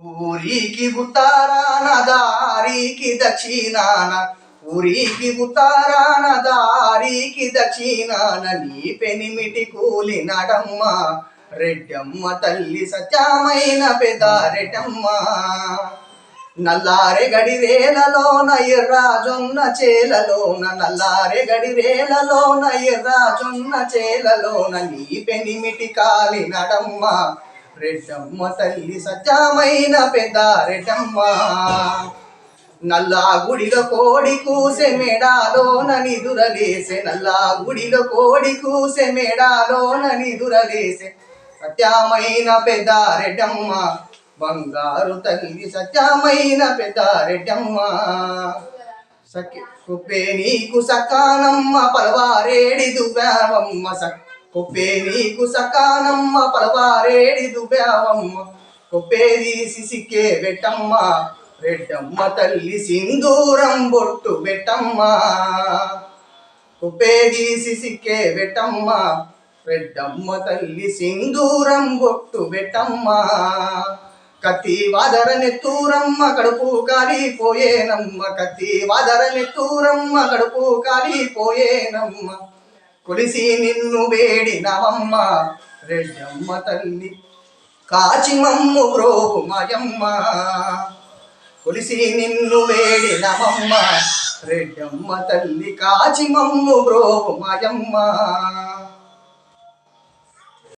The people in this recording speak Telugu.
ఊరికి ఉత్తరాన దారికి దక్షిణాన. ఊరికి ఉత్తరాన దారికి దక్షిణాన. నీ పెనిమిటి కూలి నడమ్మ రెడ్డమ్మ తల్లి సత్యమైన పెదారెడ్డమ్మ నల్లారె గడిరేలలోన ఎర్రాజొన్న చేలలోన నల్లారె గడిరేలలోన ఎర్రాజొన్న చేలలోన నీ పెనిమిటి కాలి నడమ్మ. రెడ్డమ్మ తల్లి సజ్జమైన పెద్ద రెడ్డమ్మ. నల్లా గుడిలో కోడి కూసె మేడాలోన నిదురలేసే నల్లా గుడిలో కోడి కూసె మేడాలోన నిదురలేసే సత్యమైన పెద్దారెడ్డమ్మ బంగారు తల్లి సత్యమైన పెద్దారెడ్డమ్మ. సఖి కుప్పే నీకు సకానమ్మ పలవారేడి దువ్వావమ్మ సక్ కుప్పే నీకు సకానమ్మ పలవారేడి దువ్వావమ్మ కుప్పేది సిసికే బెట్టమ్మ రెడ్డమ్మ తల్లి సింధూరం బొట్టు బెట్టమ్మ. కుప్పేది సిసికే బెట్టమ్మ రెడ్డమ్మ తల్లి సింధూరం బొట్టు బెట్టమ్మ. కత్తి వాదర నెత్తూరమ్మ కడుపు కాలిపోయేనమ్మ కత్తి వాదర నెత్తూరమ్మ కడుపు కాలిపోయేనమ్మ. కొలిసి నిన్ను వేడినవమ్మ రెడ్డమ్మ తల్లి. కాచి మమ్ము బ్రోగు కొలిసి నిన్ను వేడినవమ్మ రెడ్డమ్మ తల్లి. కాచి మమ్ము బ్రోగు